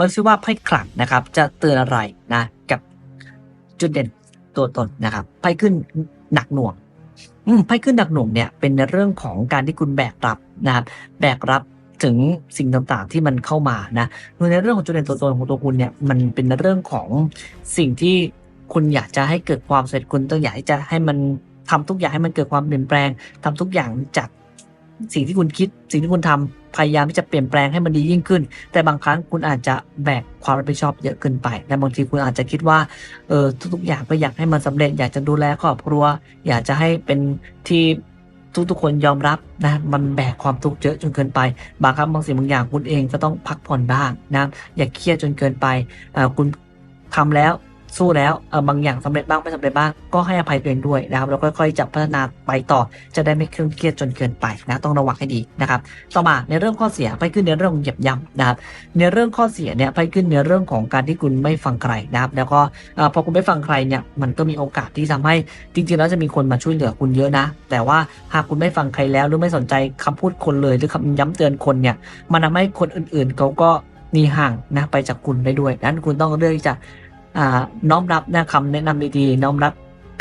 มันชื่อว่าไพ่ขลังนะครับ จะเตือนอะไรนะกับจุดเด่นตัวตนนะครับไพ่ขึ้นหนักหน่วงอืมไพ่ขึ้นหนักหน่วงเนี่ยเป็นในเรื่องของการที่คุณแบกรับนะครับ แบกรับถึงสิ่งต่างๆที่มันเข้ามานะในเรื่องของจุดเด่นตัวตนของตัวคุณเนี่ยมันเป็นในเรื่องของสิ่งที่คุณอยากจะให้เกิดความสำเร็จคุณต้องอยากจะให้มันทำทุกอย่างให้มันเกิดความเปลี่ยนแปลงทำทุกอย่างจาก สิ่งที่คุณคิด สิ่งที่คุณทำพยายามที่จะเปลี่ยนแปลงให้มันดียิ่งขึ้น แต่บางครั้งคุณอาจจะแบกความรับผิดชอบเยอะเกินไปและบางทีคุณอาจจะคิดว่าเออทุกๆอย่างก็อยากให้มันสำเร็จ อยากจะดูแลครอบครัว อยากจะให้เป็นที่ทุกๆคนยอมรับนะมันแบกความทุกข์เยอะจนเกินไป บางครั้งบางสิ่งบางอย่างคุณเองก็ต้องพักผ่อนบ้างนะอย่าเครียดจนเกินไปคุณทำแล้ว สู้แล้วเออบางอย่างสำเร็จบ้างไม่สำเร็จบ้างก็ให้อภัยตัวเองด้วยนะครับแล้วค่อยๆจะพัฒนาไปต่อจะได้ไม่เคร่งเครียดจนเกินไปนะต้องระวังให้ดีนะครับต่อมาในเรื่องข้อเสียไปขึ้นในเรื่องเหยียบย่ำนะครับในเรื่องข้อเสียเนี่ยไปขึ้นในเรื่องของการที่คุณไม่ฟังใครนะครับแล้วก็พอคุณไม่ฟังใครเนี่ยมันก็มีโอกาสที่ทำให้จริงๆแล้วจะมีคนมาช่วยเหลือคุณเยอะนะ แต่ว่าหากคุณไม่ฟังใครแล้วหรือไม่สนใจคำพูดคนเลยหรือคำย้ำเตือนคนเนี่ยมันทำให้คนอื่นๆเขาก็หนีห่างนะไปจากคุณได้ด้วยดังนั้นคุณต้องเลือกจะ อ่าน้อมรับนะคำแนะนำดีๆน้อมรับ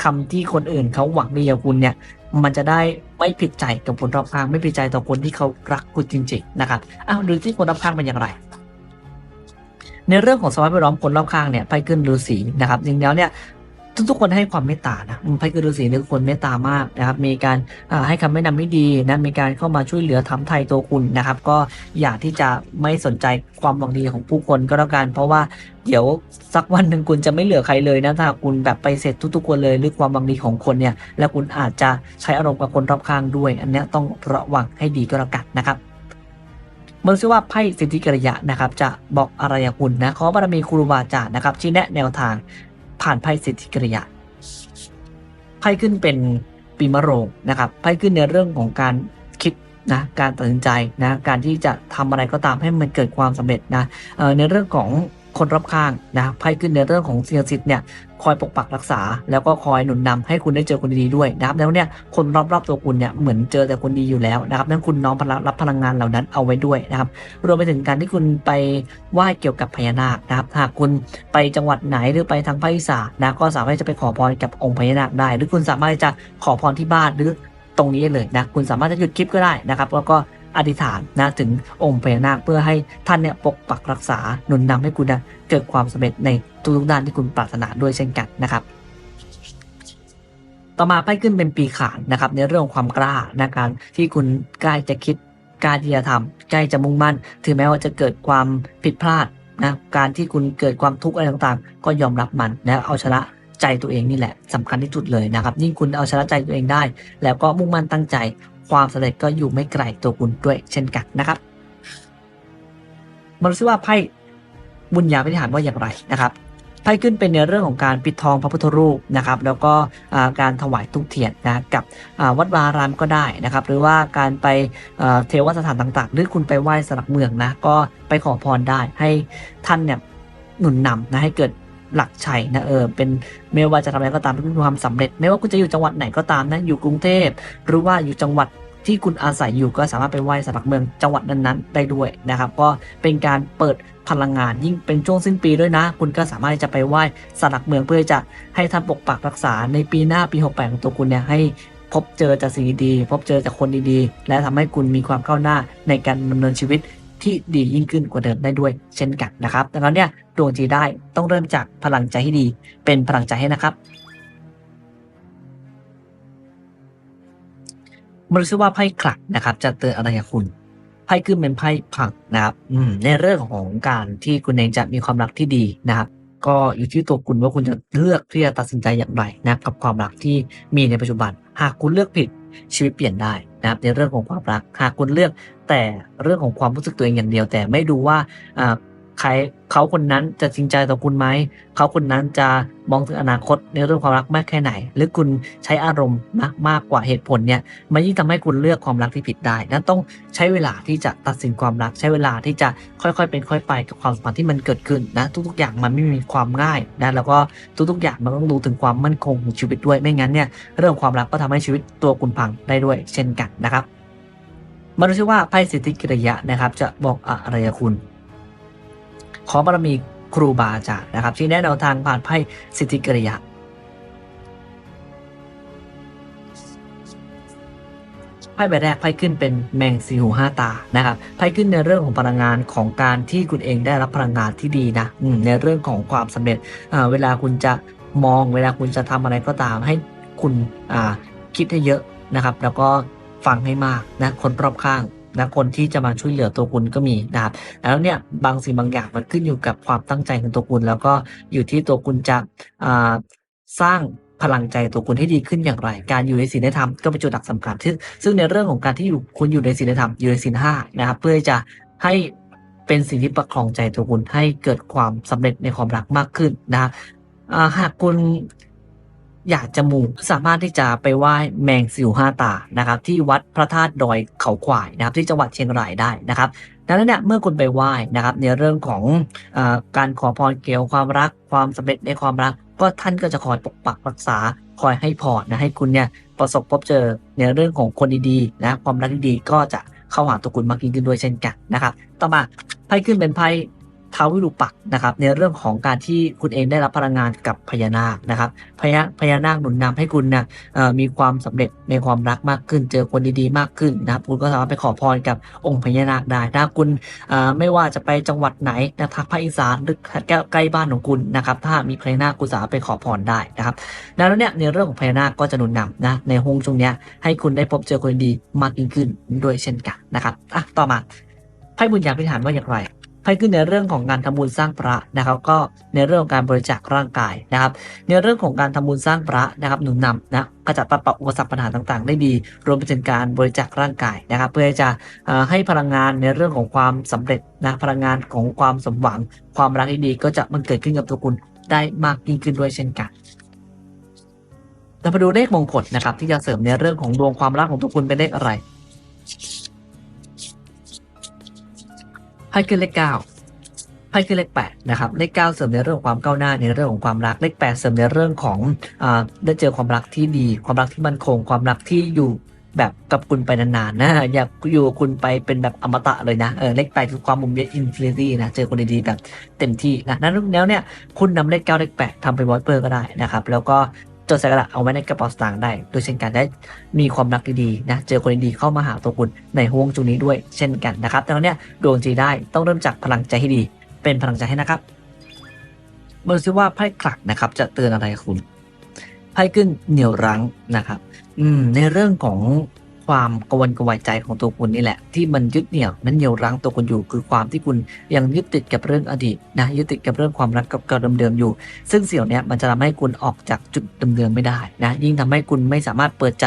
คำที่คนอื่นเขาหวังดีกับคุณเนี่ย มันจะได้ไม่ผิดใจกับคนรอบข้าง ไม่ผิดใจต่อคนที่เขารักคุณจริง ๆ นะครับอ้าวดูที่คนรอบข้างเป็นอย่างไร ในเรื่องของสภาพแวดล้อมคนรอบข้างเนี่ยไพ่ขึ้นฤาษีนะครับจริงแล้วเนี่ย ทุกคนให้ความเมตตานะไพ่ขึ้นฤาษีเนี่ยทุกคนเมตตามากนะครับ มีการให้คำแนะนำที่ดีนะมีการเข้ามาช่วยเหลือทำไทยตัวคุณนะครับ ก็อยากที่จะไม่สนใจความหวังดีของผู้คนก็แล้วกัน เพราะว่าเดี๋ยวสักวันหนึ่งคุณจะไม่เหลือใครเลยนะถ้าคุณแบบไปเสร็จทุกๆคนเลยหรือความหวังดีของคนเนี่ย แล้วคุณอาจจะใช้อารมณ์กับคนรอบข้างด้วย อันนี้ต้องระวังให้ดีก็แล้วกันนะครับเมื่อชื่อว่าไพ่สิทธิกิริยะนะครับ จะบอกอะไรกับคุณนะขอบารมีครูบาอาจารย์นะครับชี้แนะแนวทาง ผ่านไพ่สิทธิกิริยาไพ่ขึ้นเป็นปีมะโรงนะครับไพ่ขึ้นในเรื่องของการคิดนะการตัดสินใจนะการที่จะทำอะไรก็ตามให้มันเกิดความสำเร็จนะในเรื่องของ คนรอบข้างนะไพ่ขึ้นในเรื่องของสิ่งศักดิ์สิทธิ์เนี่ยคอยปกปักรักษา แล้วก็คอยหนุนนำให้คุณได้เจอคนดีๆด้วยนะครับแล้วเนี่ยคนรอบๆตัวคุณเนี่ยเหมือนเจอแต่คนดีอยู่แล้วนะครับนั้นคุณน้อมพลังรับพลังงานเหล่านั้นเอาไว้ด้วยนะครับรวมไปถึงการที่คุณไปไหว้เกี่ยวกับพญานาคนะครับหากคุณไปจังหวัดไหนหรือไปทางภาคอีสานนะก็สามารถจะไปขอพรกับองค์พญานาคได้ หรือคุณสามารถจะขอพรที่บ้านหรือตรงนี้เลยนะคุณสามารถจะหยุดคลิปก็ได้นะครับแล้วก็ อธิษฐานนะถึงองค์พญานาคเพื่อให้ท่านเนี่ยปกปักรักษาหนุนนำให้คุณนะเกิดความสำเร็จในทุกๆด้านที่คุณปรารถนาด้วยเช่นกันนะครับต่อมาไพ่ขึ้นเป็นปีขานนะครับในเรื่องความกล้านะการที่คุณกล้าจะคิดกล้าที่จะทำกล้าจะมุ่งมั่น ถึงแม้ว่าจะเกิดความผิดพลาดนะการที่คุณเกิดความทุกข์อะไรต่างๆ ก็ยอมรับมันแล้วเอาชนะใจตัวเองนี่แหละสำคัญที่สุดเลยนะครับยิ่งคุณเอาชนะใจตัวเองได้ แล้วก็มุ่งมั่นตั้งใจ ความสำเร็จก็อยู่ไม่ไกลตัวคุณด้วยเช่นกันนะครับมาดูซิว่าไพ่บุญญาพิธานว่าอย่างไรนะครับไพ่ขึ้นเป็นในเรื่องของการปิดทองพระพุทธรูปนะครับ แล้วก็การถวายทุกเทียนนะกับวัดวารามก็ได้นะครับ หรือว่าการไปเทวสถานต่างๆ หรือคุณไปไหว้สลักเมืองนะก็ไปขอพรได้ให้ท่านเนี่ยหนุนนำนะให้เกิด หลักชัยนะเออเป็นไม่ว่าจะทำอะไรก็ตามที่คุณมีความสำเร็จ ไม่ว่าคุณจะอยู่จังหวัดไหนก็ตามนะอยู่กรุงเทพหรือว่าอยู่จังหวัดที่คุณอาศัยอยู่ก็สามารถไปไหว้สลักเมืองจังหวัดนั้นๆได้ด้วยนะครับ ก็เป็นการเปิดพลังงานยิ่งเป็นช่วงสิ้นปีด้วยนะ คุณก็สามารถที่จะไปไหว้สลักเมืองเพื่อจะให้ท่านปกปักรักษาในปีหน้าปี 68 ของตัวคุณเนี่ยให้พบเจอจากสิ่งดีๆ พบเจอจากคนดีๆ และทำให้คุณมีความก้าวหน้าในการดำเนินชีวิต ที่ดียิ่งขึ้นกว่าเดิมได้ด้วยเช่นกันนะครับ ดังนั้นเนี่ยดวงจีได้ต้องเริ่มจากพลังใจที่ดี เป็นพลังใจให้นะครับมรู้สึกว่าไพ่ขลักนะครับ จะเตือนอะไรกับคุณไพ่ขึ้นเป็นไพ่ผักนะครับ อืม ในเรื่องของการที่คุณเองจะมีความรักที่ดีนะครับ ก็อยู่ที่ตัวคุณว่าคุณจะเลือกที่จะตัดสินใจอย่างไรนะกับความรักที่มีในปัจจุบัน หากคุณเลือกผิดชีวิตเปลี่ยนได้ นะครับในเรื่องของความรักหากคุณเลือกแต่เรื่องของความรู้สึกตัวเองอย่างเดียว แต่ไม่ดูว่าอ่า ใครเขาคนนั้นจะจริงใจต่อคุณไหม เขาคนนั้นจะมองถึงอนาคตในเรื่องความรักมากแค่ไหน หรือคุณใช้อารมณ์มากมากกว่าเหตุผลเนี่ยมันยิ่งทำให้คุณเลือกความรักที่ผิดได้ นั้นต้องใช้เวลาที่จะตัดสินความรัก ใช้เวลาที่จะค่อยๆ เป็นค่อยไปกับความสัมพันธ์ที่มันเกิดขึ้นนะ ทุก ๆ อย่างมันไม่มีความง่ายนะแล้วก็ทุกๆ อย่างมันต้องดูถึงความมั่นคงของชีวิตด้วยไม่งั้นเนี่ยเรื่องความรักก็ทำให้ชีวิตตัวคุณพังได้ด้วย เช่นกันนะครับมาดูซิว่าไพ่สิทธิกิริยะนะครับ จะบอกอะไรคุณ ขอบารมีครูบาอาจารย์นะครับ ที่แนะแนวทางผ่านไพ่สิทธิกริยาไพ่ใบแรกไพ่ขึ้นเป็นแมงสีหูห้าตานะครับไพ่ขึ้นในเรื่องของพลังงานของการที่คุณเองได้รับพลังงานที่ดีนะในเรื่องของความสำเร็จเวลาคุณจะมองเวลาคุณจะทำอะไรก็ตามให้คุณคิดให้เยอะนะครับ แล้วก็ฟังให้มากนะคนรอบข้าง นะคนที่จะมาช่วยเหลือตัวคุณก็มีนะครับแล้วเนี่ยบางสิ่งบางอย่างมันขึ้นอยู่กับความตั้งใจของตัวคุณ แล้วก็อยู่ที่ตัวคุณจะสร้างพลังใจตัวคุณให้ดีขึ้นอย่างไร การอยู่ในศีลธรรมก็เป็นจุดหลักสำคัญซึ่ซึ่งในเรื่องของการที่อยู่คุณอยู่ในศีลธรรมอยู่ในศีลห้านะครับ เพื่อจะให้เป็นสิ่งที่ประคองใจตัวคุณให้เกิดความสำเร็จในความรักมากขึ้นนะครับหากคุณ อยากจะมูสามารถที่จะไปไหว้แมงสิวห้าตานะครับ ที่วัดพระธาตุดอยเขาขวายนะครับ ที่จังหวัดเชียงรายได้นะครับดังนั้นเนี่ยเมื่อคุณไปไหว้นะครับ ในเรื่องของอการขอพรเกี่ยวความรัก ความสำเร็จในความรัก ก็ท่านก็จะคอยปกปักรักษาคอยให้พรนะให้คุณเนี่ยประสบพบเจอในเรื่องของคนดีๆนะความรักดีๆก็จะเข้าหาตัวคุณมากยิ่งขึ้นด้วยเช่นกันนะครับ ต่อมาไพ่ขึ้นเป็นไพ่ ท้าววิรูปักษ์นะครับ ในเรื่องของการที่คุณเองได้รับพลังงานกับพญานาคนะครับพญาพญานาคหนุนนำให้คุณนี่ยเอ่อมีความสำเร็จในความรักมากขึ้น เจอคนดีๆมากขึ้นนะครับคุณก็สามารถไปขอพรกับองค์พญานาคได้ถ้าคุณไม่ว่าจะไปจังหวัดไหนนะทางภาคอีสานหรือใกล้บ้านของคุณนะครับ ถ้ามีพญานาคกุสามารถไปขอพรได้นะครับดังนั้นเนี่ยในเรื่องของพญานาคก็จะหนุนนำนะในฮวงช่วงเนี้ยให้คุณได้พบเจอคนดีมากยิ่งขึ้นด้วยเช่นกันนะครับอะต่อมาไพ่บุญญาพิธานว่าอย่างไร ไพ่ขึ้นในเรื่องของการทำบุญสร้างพระนะครับ ก็ในเรื่องของการบริจาคร่างกายนะครับ ในเรื่องของการทำบุญสร้างพระนะครับหนุนนำนะกระจัดปัดเป่าอุปสรรคปัญหาต่างๆ ได้ดี รวมไปถึงการบริจาคร่างกายนะครับ เพื่อจะให้พลังงานในเรื่องของความสำเร็จนะพลังงานของความสมหวัง ความรักที่ดีก็จะมันเกิดขึ้นกับตัวคุณได้มากยิ่งขึ้นด้วยเช่นกันเรามาดูเลขมงคลนะครับ ที่จะเสริมในเรื่องของดวงความรักของตัวคุณเป็นเลขอะไร ไพ่ขึ้นเลขเก้าไพ่ขึ้นเลขแปดนะครับเลขเก้าเสริมในเรื่องของความก้าวหน้าในเรื่องของความรักเลขแปดเสริมในเรื่องของอ่าได้เจอความรักที่ดี ความรักที่มั่นคง ความรักที่อยู่แบบกับคุณไปนานๆนะอยากอยู่คุณไปเป็นแบบอมตะเลยนะเออเลขแปดคือความมุมเยอินฟินิตี้นะเจอคนดีๆแบบเต็มที่นะนั้นแล้วเนี่ยคุณนำเลขเก้าเลขแปดทำเป็นวอลเปอร์ก็ได้นะครับแล้วก็ จดใส่กระเอาไว้ในกระเป๋าสตางค์ได้โดยเช่นกันได้มีความรักดีๆนะเจอคนดีๆเข้ามาหาตัวคุณในห่วงจุดนี้ด้วยเช่นกันนะครับดังนั้นเนี่ยดวงจีได้ต้องเริ่มจากพลังใจให้ดี เป็นพลังใจให้นะครับมาดูซิว่าไพ่คลักนะครับจะเตือนอะไรคุณไพ่ขึ้นเหนี่ยวรั้งนะครับ อืมในเรื่องของ ความกวนกวายใจของตัวคุณนี่แหละ ที่มันยึดเหนี่ยวนั้นเหนี่ยวรั้งตัวคุณอยู่ คือความที่คุณยังยึดติดกับเรื่องอดีตนะยึดติดกับเรื่องความรักกับเก่าเดิมๆอยู่ ซึ่งเสี่ยวเนี้ยมันจะทำให้คุณออกจากจุดเดิมๆไม่ได้นะยิ่งทำให้คุณไม่สามารถเปิดใจ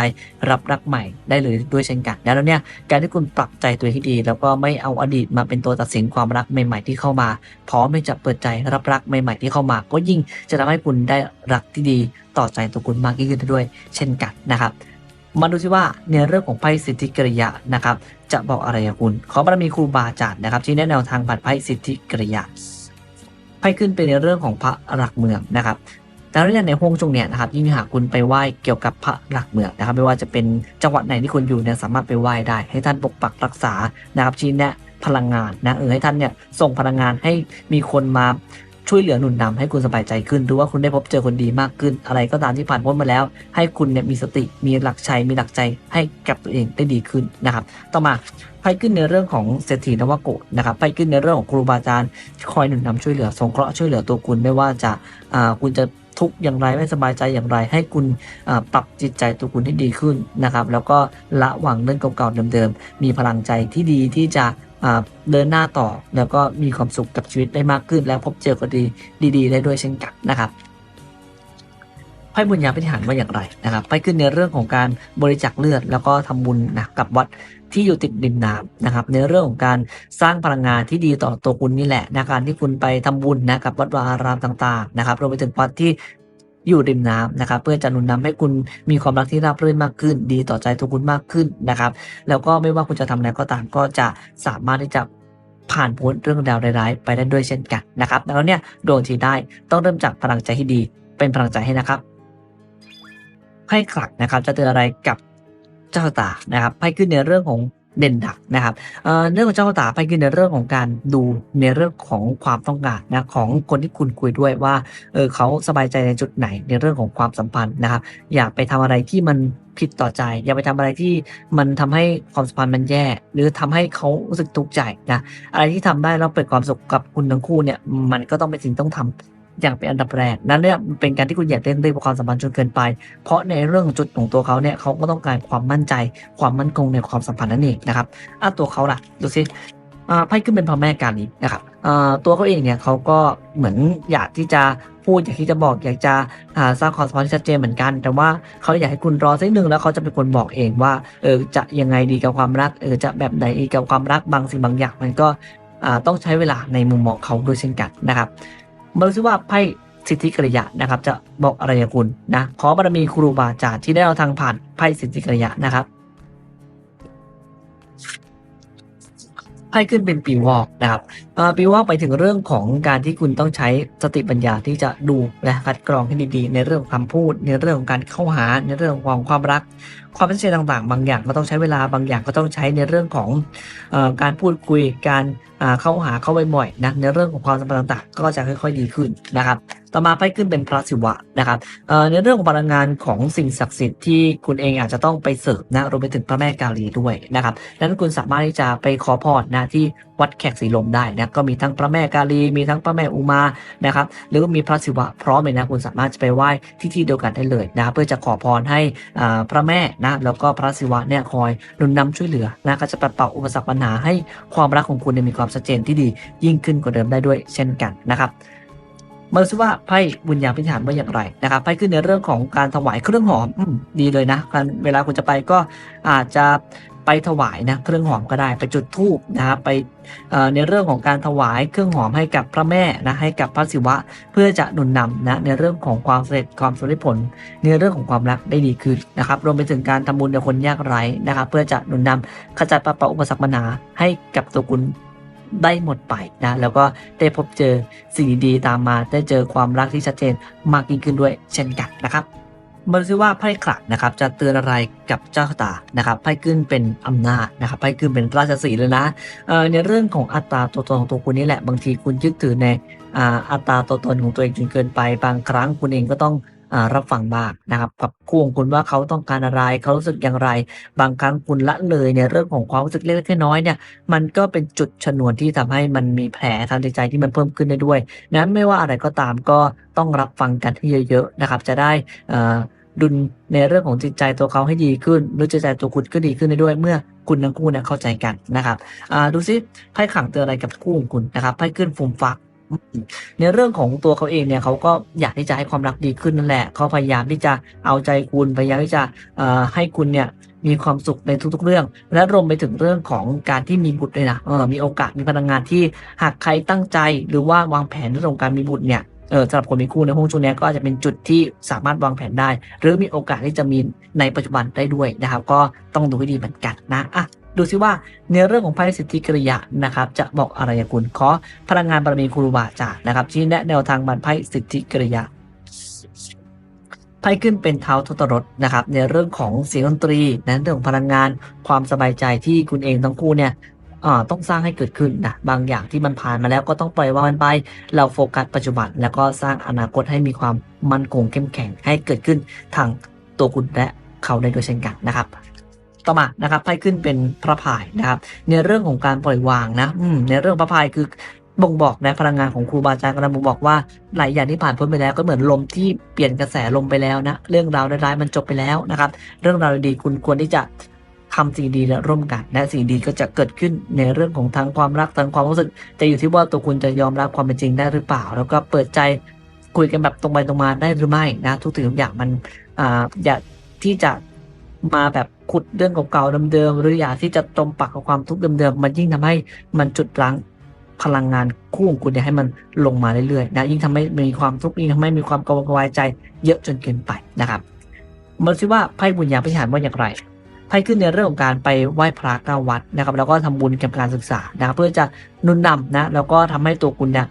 รับรักใหม่ได้เลยด้วยเช่นกันแล้วเนี่ยการที่คุณปรับใจตัวเองให้ดี แล้วก็ไม่เอาอดีตมาเป็นตัวตัดสินความรักใหม่ ๆที่เข้ามาพร้อมที่จะเปิดใจรับรักใหม่ๆที่เข้ามา ก็ยิ่งจะทำให้คุณได้รักที่ดีต่อใจตัวคุณมากยิ่งขึ้นด้วย เช่นกันนะครับ มาดูซิว่าในเรื่องของไพ่สิทธิกริยานะครับ จะบอกอะไรกับคุณ ขอบารมีครูบาอาจารย์นะครับที่แนะแนวทางผ่านไพ่สิทธิกริยาไพ่ขึ้นเป็นในเรื่องของพระหลักเมืองนะครับแต่เรื่องในห้องช่วงเนี้ยนะครับยิ่งหากคุณไปไหว้เกี่ยวกับพระหลักเมืองนะครับ ไม่ว่าจะเป็นจังหวัดไหนที่คุณอยู่เนี่ยสามารถไปไหว้ได้ ให้ท่านปกปักรักษานะครับชี้แนะพลังงานนะเออให้ท่านเนี่ยส่งพลังงานให้มีคนมา ช่วยเหลือหนุนนำให้คุณสบายใจขึ้นหรือว่าคุณได้พบเจอคนดีมากขึ้น อะไรก็ตามที่ผ่านพ้นมาแล้ว ให้คุณเนี่ยมีสติมีหลักชัยมีหลักใจให้กับตัวเองได้ดีขึ้นนะครับ ต่อมาไพ่ขึ้นในเรื่องของเศรษฐีนวโกะนะครับไพ่ขึ้นในเรื่องของครูบาอาจารย์คอยหนุนนำช่วยเหลือสงเคราะห์ช่วยเหลือตัวคุณไม่ว่าจะคุณจะทุกข์อย่างไรไม่สบายใจอย่างไร ให้คุณปรับจิตใจตัวคุณให้ดีขึ้นนะครับ แล้วก็ละวางเรื่องเก่าๆเดิมๆมีพลังใจที่ดีที่จะ เดินหน้าต่อแล้วก็มีความสุขกับชีวิตได้มากขึ้น แล้วพบเจอคนดีดีๆ ได้ด้วยเช่นกันนะครับไพ่บุญญาพิธานว่าอย่างไรนะครับไพ่ขึ้นในเรื่องของการบริจาคเลือด แล้วก็ทำบุญนะกับวัดที่อยู่ติดริมน้ำนะครับ ในเรื่องของการสร้างพลังงานที่ดีต่อตัวคุณนี่แหละนะการที่คุณไปทำบุญนะกับวัดวาอารามต่างๆนะครับรวมไปถึงวัดที่ อยู่ริมน้ำนะครับเพื่อจะหนุนนำให้คุณมีความรักที่ราบรื่นมากขึ้น ดีต่อใจตัวคุณมากขึ้นนะครับ แล้วก็ไม่ว่าคุณจะทำอะไรก็ตามก็จะสามารถที่จะผ่านพ้นเรื่องราวร้ายๆไปได้ด้วยเช่นกันนะครับแล้วเนี่ยดวงที่ได้ต้องเริ่มจากพลังใจที่ดี เป็นพลังใจให้นะครับไพ่ขลักนะครับจะเตือนอะไรกับเจ้าตานะครับไพ่ขึ้นในเรื่องของ เด่นดักนะครับเเรื่องของเจ้าตาไปคือในเรื่องของการดูในเรื่องของความต้องการนะของคนที่คุณคุยด้วยว่าเออเขาสบายใจในจุดไหนในเรื่องของความสัมพันธ์นะครับ อย่าไปทำอะไรที่มันผิดต่อใจ อย่าไปทำอะไรที่มันทำให้ความสัมพันธ์มันแย่ หรือทำให้เขารู้สึกทุกข์ใจนะอะไรที่ทำได้แล้วเปิดความสุขกับคุณทั้งคู่เนี่ยมันก็ต้องเป็นสิ่งต้องทำ อย่างเป็นอันดับแรกนั่นเนี่ยเป็นการที่คุณอย่าเล่นเรื่องความสัมพันธ์จนเกินไป เพราะในเรื่องจุดของตัวเขาเนี่ยเขาก็ต้องการความมั่นใจ ความมั่นคงในความสัมพันธ์นั่นเองนะครับอะตัวเขาล่ะดูสิไพ่ขึ้นเป็นพ่อแม่การนี้นะครับตัวเขาเองเนี่ยเขาก็เหมือนอยากที่จะพูดอยากที่จะบอกอยากจะสร้างความสัมพันธ์ที่ชัดเจนเหมือนกัน แต่ว่าเขาอยากให้คุณรอสักนิดนึงแล้วเขาจะเป็นคนบอกเองว่าเออจะยังไงดีกับความรักเออจะแบบไหนกับความรักบางสิ่งบางอย่างมันก็ต้องใช้เวลาในมุมมองเขาด้วยเช่นกันนะครับ มาดูซิว่าไพ่สิทธิกริยานะครับ จะบอกอะไรกับคุณนะขอบารมีครูบาอาจารย์ที่ได้เอาทางผ่านไพ่สิทธิกริยานะครับไพ่ขึ้นเป็นปีวอกนะครับอ่าปีวอกไปถึงเรื่องของการที่คุณต้องใช้สติปัญญาที่จะดูและคัดกรองให้ดีๆ ในเรื่องของคำพูด ในเรื่องของการเข้าหา ในเรื่องของความรัก ความเป็นเช่นต่างๆ บางอย่างก็ต้องใช้เวลาบางอย่างก็ต้องใช้ในเรื่องของอการพูดคุยการเข้าหาเข้าบ่อยๆนะในเรื่องของความสัมพันธ์ต่างๆ ก็จะค่อยๆดีขึ้นนะครับต่อมาไพ่ขึ้นเป็นพระศิวะนะครับในเรื่องของพลังงานของสิ่งศักดิ์สิทธิ์ที่คุณเองอาจจะต้องไปเสริมนะรวมไปถึงพระแม่กาลีด้วยนะครับดังนั้นคุณสามารถที่จะไปขอพรนะที่ วัดแขกสีลมได้นะก็มีทั้งพระแม่กาลี มีทั้งพระแม่อุมานะครับหรือว่ามีพระศิวะพร้อมเลยนะคุณสามารถจะไปไหว้ที่ที่เดียวกันได้เลยนะเพื่อจะขอพรให้อ่าพระแม่นะแล้วก็พระศิวะเนี่ยคอยนุนนำช่วยเหลือนะก็จะปัดเป่าอุปสรรคปัญหาให้ความรักของคุณมีความชัดเจนที่ดียิ่งขึ้นกว่าเดิมได้ด้วยเช่นกันนะครับเมาดูซิว่าไพ่บุญญาพิธานว่าอย่างไรนะครับไพ่ขึ้นในเรื่องของการถวายเครื่องหอมอดีเลยนะเวลาคุณจะไปก็อาจจะ ไปถวายนะเครื่องหอมก็ได้ไปจุดธูปนะครับไปในเรื่องของการถวายเครื่องหอมให้กับพระแม่นะให้กับพระศิวะเพื่อจะหนุนนำนะในเรื่องของความสำเร็จความสำเร็จผลในเรื่องของความรักได้ดีขึ้นนะครับ รวมไปถึงการทำบุญกับคนยากไร้นะครับ เพื่อจะหนุนนำขจัดปัดเป่าอุปสรรคปัญหาให้กับตัวคุณได้หมดไปนะแล้วก็ได้พบเจอสิ่งดีๆตามมาได้เจอความรักที่ชัดเจนมากยิ่งขึ้นด้วยเช่นกันนะครับ มาดูซิว่าไพ่ขลักนะครับจะเตือนอะไรกับเจ้าชะตานะครับไพ่ขึ้นเป็นอำนาจนะครับไพ่ขึ้นเป็นราชสีเลยนะเออในเรื่องของอัตราตัวตนของตัวคุณนี่แหละบางทีคุณยึดถือในอัตราตัวตนของตัวเองจนเกินไป บางครั้งคุณเองก็ต้อง รับฟังบ้างนะครับกับคู่ของคุณว่าเขาต้องการอะไรเขารู้สึกอย่างไร บางครั้งคุณละเลยในเรื่องของความรู้สึกเล็กๆน้อยๆเนี่ยมันก็เป็นจุดชนวนที่ทำให้มันมีแผลทางจิตใจที่มันเพิ่มขึ้นได้ด้วยนั้นไม่ว่าอะไรก็ตามก็ต้องรับฟังกันให้เยอะๆนะครับ จะได้ดุลในเรื่องของจิตใจตัวเขาให้ดีขึ้นหรือจิตใจตัวคุณก็ดีขึ้นได้ด้วยเมื่อคุณทั้งคู่เนี่ยเข้าใจกันนะครับดูซิไพ่ขังเตือนอะไรกับคู่ของคุณนะครับไพ่ขึ้นฟูมฟัก ในเรื่องของตัวเขาเองเนี่ยเขาก็อยากที่จะให้ความรักดีขึ้นนั่นแหละเขาพยายามที่จะเอาใจคุณพยายามที่จะให้คุณเนี่ยมีความสุขในทุกๆเรื่อง และรวมไปถึงเรื่องของการที่มีบุตรด้วยนะเออมีโอกาสมีพลังงานที่หากใครตั้งใจ หรือว่าวางแผนเรื่องของการมีบุตรเนี่ยเออสำหรับคนมีคู่ในห้องช่วงนี้ก็อาจจะเป็นจุดที่สามารถวางแผนได้ หรือมีโอกาสที่จะมีในปัจจุบันได้ด้วยนะครับ ก็ต้องดูให้ดีเหมือนกันนะอะ ดูซิว่าในเรื่องของไพ่สิทธิกริยานะครับ จะบอกอะไรคุณ ขอพลังงานบารมีครูบาอาจารย์นะครับที่แนะแนวทางบันไพ่สิทธิกริยาไพ่ขึ้นเป็นเท้าทศรถนะครับในเรื่องของเสียงดนตรีนะเรื่องของพลังงานความสบายใจที่คุณเองทั้งคู่เนี่ยต้องสร้างให้เกิดขึ้นนะบางอย่างที่มันผ่านมาแล้วก็ต้องปล่อยวางมันไป เราโฟกัสปัจจุบัน แล้วก็สร้างอนาคตให้มีความมั่นคงเข้มแข็งให้เกิดขึ้นทางตัวคุณและเขาได้ด้วยเช่นกันนะครับ ต่อมานะครับไพ่ขึ้นเป็นพระพายนะครับ ในเรื่องของการปล่อยวางนะในเรื่องพระพายคือบ่งบอกนะพลังงานของครูบาอาจารย์กำลังบ่งบอกว่าหลายอย่างที่ผ่านพ้นไปแล้วก็เหมือนลมที่เปลี่ยนกระแสลมไปแล้วนะเรื่องราวร้ายๆมันจบไปแล้วนะครับ เรื่องราวดีๆคุณควรที่จะทำสิ่งดีและร่วมกันและสิ่งดีก็จะเกิดขึ้นในเรื่องของทางความรักทางความรู้สึกแต่อยู่ที่ว่าตัวคุณจะยอมรับความเป็นจริงได้หรือเปล่า แล้วก็เปิดใจคุยกันแบบตรงไปตรงมาได้หรือไม่นะทุกสิ่งทุกอย่างมันอ่าอย่าที่จะ มาแบบขุดเรื่องเก่าๆเดิมๆหรืออยากที่จะตรงปักกับความทุกข์เดิมๆมันยิ่งทำให้มันจุดรั้งพลังงานคู่ของคุณเนี่ยให้มันลงมาเรื่อยๆนะยิ่งทำให้มีความทุกข์ยิ่งทำให้มีความกังวลกระวายใจเยอะจนเกินไปนะครับมาดูว่าไพ่บุญญาพิหารว่าอย่างไรไพ่ขึ้นในเรื่องของการไปไหว้พระเก้าวัดนะครับ แล้วก็ทำบุญเกี่ยวกับการศึกษานะครับเพื่อจะนุนนำนะแล้วก็ทำให้ตัวคุณเนี่ย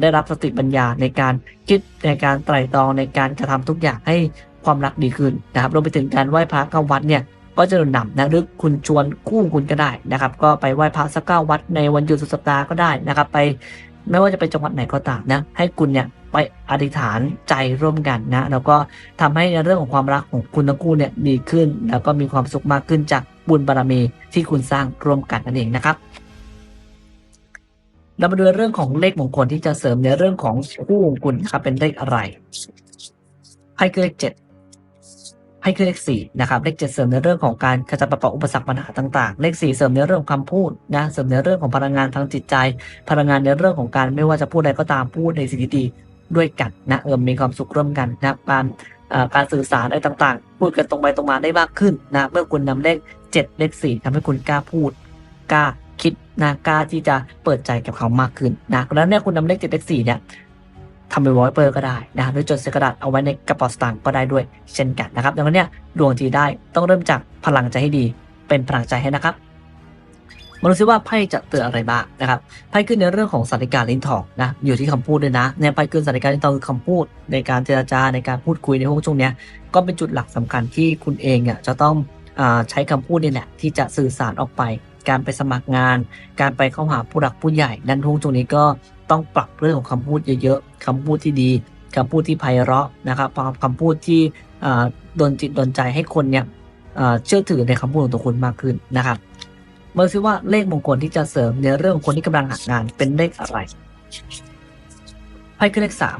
ได้รับสติปัญญาในการคิดในการไตร่ตรองในการกระทำทุกอย่างให้ ความรักดีขึ้นนะครับรวมไปถึงการไหว้พระเข้าวัดเนี่ยก็จะหนุนนำนะหรือคุณชวนคู่คุณก็ได้นะครับ ก็ไปไหว้พระสักเก้าวัดในวันหยุดสุดสัปดาห์ก็ได้นะครับ ไปไม่ว่าจะเป็นจังหวัดไหนก็ตามนะให้คุณเนี่ยไปอธิษฐานใจร่วมกันนะแล้วก็ทำให้ในเรื่องของความรักของคุณทั้งคู่เนี่ยดีขึ้น แล้วก็มีความสุขมากขึ้นจากบุญบารมีที่คุณสร้างร่วมกันนั่นเองนะครับเรามาดูเรื่องของเลขมงคลที่จะเสริมในเรื่องของคู่คุณครับเป็นเลขอะไรไพ่คือเลขเจ็ด ไพ่คือเลขสี่นะครับเลขเจ็ดเสริมในเรื่องของการขจัดปัดเป่าอุปสรรคปัญหาต่างๆ เลขสี่เสริมในเรื่องของคำพูดนะเสริมในเรื่องของพลังงานทางจิตใจ พลังงานในเรื่องของการไม่ว่าจะพูดอะไรก็ตามพูดในสิ่งที่ดีด้วยกันนะเออมีความสุขร่วมกันนะการการสื่อสารอะไรต่างๆ พูดกันตรงไปตรงมาได้มากขึ้นนะเมื่อคุณนำเลขเจ็ดเลขสี่ทำให้คุณกล้าพูดกล้าคิดนะกล้าที่จะเปิดใจกับเขามากขึ้นนะแล้วเนี่ยคุณนำเลขเจ็ดเลขสี่เนี่ย ทำเป็นวอลเปอร์ก็ได้นะหรือจดใส่กระดาษเอาไว้ในกระเป๋าสตางค์ก็ได้ด้วยเช่นกันนะครับดังนั้นเนี่ยดวงที่ได้ต้องเริ่มจากพลังใจให้ดี เป็นพลังใจให้นะครับมาดูซิว่าไพ่จะเตือนอะไรบ้างนะครับไพ่ขึ้นในเรื่องของสันการลิ้นทองนะอยู่ที่คำพูดด้วยนะเนี่ยไพ่ขึ้นสันการลิ้นทองคือคำพูดในการเจรจาในการพูดคุยในห้องช่วงเนี้ยก็เป็นจุดหลักสำคัญที่คุณเองอะจะต้องอใช้คำพูดนี่แหละที่จะสื่อสารออกไป การไปสมัครงาน การไปเข้าหาผู้หลักผู้ใหญ่ดันทุ่งตรงนี้ก็ต้องปรับเรื่องของคำพูดเยอะๆคำพูดที่ดีคำพูดที่ไพเราะนะครับคำพูดที่โดนจิตโดนใจให้คนเนี่ยเชื่อถือในคำพูดของตัวคุณมากขึ้นนะครับมาดูซิว่าเลขมงคลที่จะเสริมในเรื่องของคนที่กำลังหางานเป็นเลขอะไรไพ่คือเลขสาม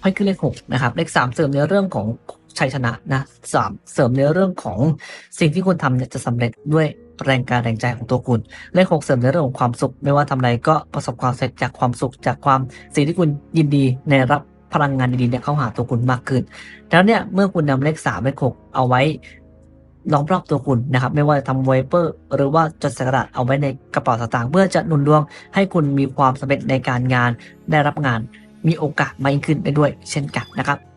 ไพ่คือเลขหกนะครับ เลขสามเสริมในเรื่องของ ชัยชนะนะสามเสริมในเรื่องของสิ่งที่คุณทำเนี่ยจะสำเร็จด้วยแรงการแรงใจของตัวคุณเลขหกเสริมในเรื่องของความสุข ไม่ว่าทำอะไรก็ประสบความสำเร็จจากความสุขจากความสิ่งที่คุณยินดีในรับพลังงานดีๆเนี่ยเข้าหาตัวคุณมากขึ้น แล้วเนี่ยเมื่อคุณนำเลขสามเลขหกเอาไว้ล้อมรอบตัวคุณนะครับ ไม่ว่าจะทำไวเปอร์ หรือว่าจดสกระดาษเอาไว้ในกระเป๋าสตางค์เพื่อจะหนุนดวง ให้คุณมีความสำเร็จในการงานได้รับงานมีโอกาสมากยิ่งขึ้นไปด้วยเช่นกันนะครับ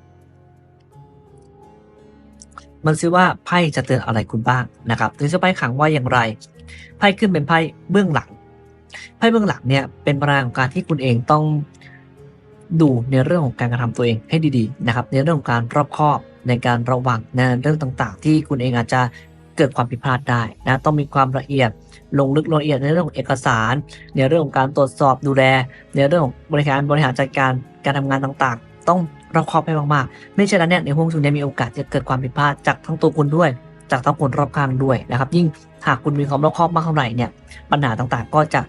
มันซิว่าไพ่จะเตือนอะไรคุณบ้างนะครับถึงจะไพ่ขังว่าอย่างไร ไพ่ขึ้นเป็นไพ่เบื้องหลัง ไพ่เบื้องหลังเนี่ยเป็นพลังของการที่คุณเองต้องดูในเรื่องของการกระทำตัวเองให้ดีๆนะครับ ในเรื่องของการรอบคอบในการระวังในเรื่องต่างๆ ที่คุณเองอาจจะเกิดความผิดพลาดได้นะต้องมีความละเอียดลงลึกละเอียดในเรื่องของเอกสาร ในเรื่องของการตรวจสอบดูแล ในเรื่องของบริหารบริหารจัดการการทำงานต่างๆ ต้อง รอบคอบให้มากๆ ไม่เช่นนั้นเนี่ยในห่วงช่วงนี้มีโอกาสจะเกิดความผิดพลาดจากทั้งตัวคุณด้วย จากทั้งคนรอบข้างด้วยนะครับ ยิ่งหากคุณมีความรอบคอบมากเท่าไหร่เนี่ยปัญหาต่างๆ ก็จะ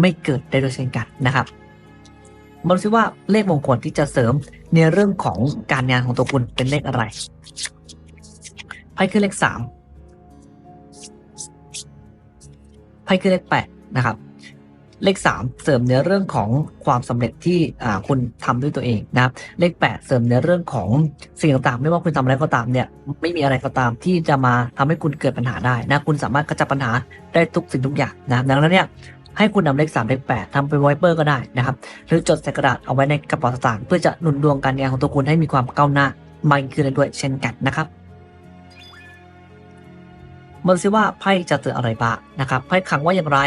ไม่เกิดได้โดยเช่นกันนะครับมาดูซิว่าเลขมงคลที่จะเสริมในเรื่องของการงานของตัวคุณเป็นเลขอะไรไพ่คือเลขสามไพ่คือเลขแปดนะครับ เลขสามเสริมในเรื่องของความสำเร็จที่คุณทำด้วยตัวเองนะครับเลขแปดเสริมในเรื่องของสิ่งต่างๆ ไม่ว่าคุณทำอะไรก็ตามเนี่ยไม่มีอะไรก็ตามที่จะมาทำให้คุณเกิดปัญหาได้นะคุณสามารถกระจัดปัญหาได้ทุกสิ่งทุกอย่างนะดังนั้นเนี่ยให้คุณนำเลขสามเลขแปดทำเป็นไวเปอร์ก็ได้นะครับ หรือจดใส่กระดาษเอาไว้ในกระเป๋าสตางค์เพื่อจะหนุนดวงการงานของตัวคุณให้มีความก้าวหน้ามากขึ้นด้วยเช่นกันนะครับมาดูซิว่าไพ่จะเตือนอะไรบ้างนะครับไพ่ขังว่าอย่างไร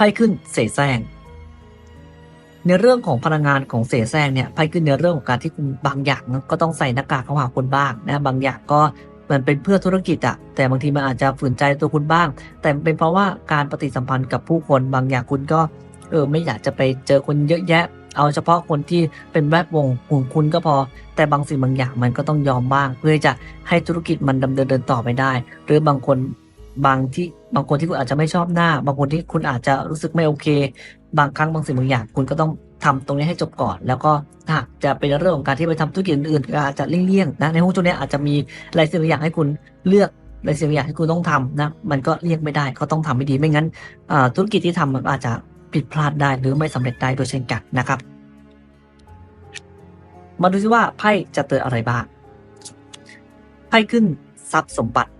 พ่ขึ้นเสแสร้งในเรื่องของพลังงานของเสแสร้งเนี่ยไพ่ขึ้นในเรื่องของการที่คุณบางอย่างก็ต้องใส่หน้ากากเข้าหาคนบ้างนะบางอย่างก็มันเป็นเพื่อธุรกิจอะแต่บางทีมันอาจจะฝืนใจตัวคุณบ้าง แต่เป็นเพราะว่าการปฏิสัมพันธ์กับผู้คนบางอย่างคุณก็เออไม่อยากจะไปเจอคนเยอะแยะ เอาเฉพาะคนที่เป็นแวดวงของคุณก็พอ แต่บางสิ่งบางอย่างมันก็ต้องยอมบ้าง เพื่อจะให้ธุรกิจมันดำเนินเดินต่อไปได้ หรือบางคน บางที่บางคนที่คุณอาจจะไม่ชอบหน้า บางคนที่คุณอาจจะรู้สึกไม่โอเค บางครั้งบางสิ่งบางอย่าง คุณก็ต้องทำตรงนี้ให้จบก่อน แล้วก็ถ้าจะเป็นเรื่องของการที่ไปทำธุรกิจอื่นๆก็อาจจะเลี่ยงๆนะในห้องช่วงนี้อาจจะมีอะไรสิ่งบางอย่างให้คุณเลือกอะไรสิ่งบางอย่างให้คุณต้องทำนะมันก็เลี่ยงไม่ได้ก็ต้องทำให้ดีไม่งั้นธุรกิจที่ทำมันอาจจะผิดพลาดได้หรือไม่สำเร็จได้โดยเช่นกันนะครับ มาดูซิว่าไพ่จะเตือนอะไรบ้างไพ่ขึ้นทรัพย์สมบัติ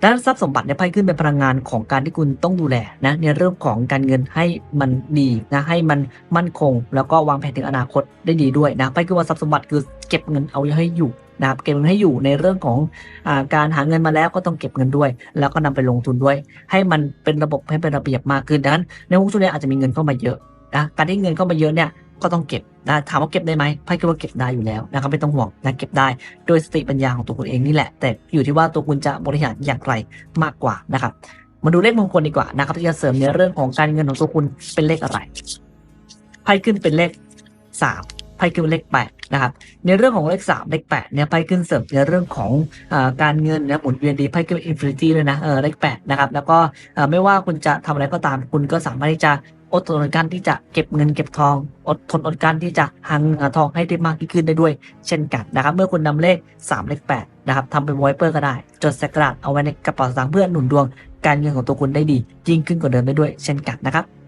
และทรัพย์สมบัติในยไพ่ขึ้นเป็นพลังงานของการที่คุณต้องดูแลนะในเรื่องของการเงินให้มันดีนะให้มันมั่นคง แล้วก็วางแผนถึงอนาคตได้ดีด้วยนะไพ่คือว่าทรัพย์สมบัติคือเก็บเงินเอาไว้ให้อยู่นะครับเก็บเงินให้อยู่ในเรื่องของอการหาเงินมาแล้วก็ต้องเก็บเงินด้วย แล้วก็นำไปลงทุนด้วย ให้มันเป็นระบบให้เป็นระเบียบมากขึ้นดังนั้นในหุ้นช่วงนี้อาจจะมีเงินเข้ามาเยอะนะการที่เงินเข้ามาเยอะเนี่ย ก็ต้องเก็บนะถามว่าเก็บได้ไหมไพ่คิดว่าเก็บได้อยู่แล้วนะครับไม่ต้องห่วงนะเก็บได้ โดยสติปัญญาของตัวคุณเองนี่แหละ แต่อยู่ที่ว่าตัวคุณจะบริหารอย่างไรมากกว่านะครับ มาดูเลขมงคลดีกว่านะครับที่จะเสริมในเรื่องของการเงินของตัวคุณเป็นเลขอะไรไพ่ขึ้นเป็นเลขสามไพ่ขึ้นเลขแปดนะครับในเรื่องของเลขสามเลขแปดเนี่ยไพ่ขึ้นเสริมในเรื่องของอาการเงินนะหมุนเวียนดีไพ่ขึ้นอินฟินิตี้เลยนะเออเลขแปดนะครับแล้วก็เออไม่ว่าคุณจะทำอะไรก็ตามคุณก็สามารถที่จะ อดทนอดการที่จะเก็บเงินเก็บทอง อดทนอดการที่จะหาเงินหาทองให้ได้มากยิ่งขึ้นได้ด้วย เช่นกันนะครับ เมื่อคุณนำเลข 3 เลข 8 นะครับทำเป็นไวเปอร์ก็ได้ จดสกัดเอาไว้ในกระเป๋าสตางค์เพื่อหนุนดวงการเงินของตัวคุณได้ดียิ่งขึ้นกว่าเดิมได้ด้วย เช่นกันนะครับ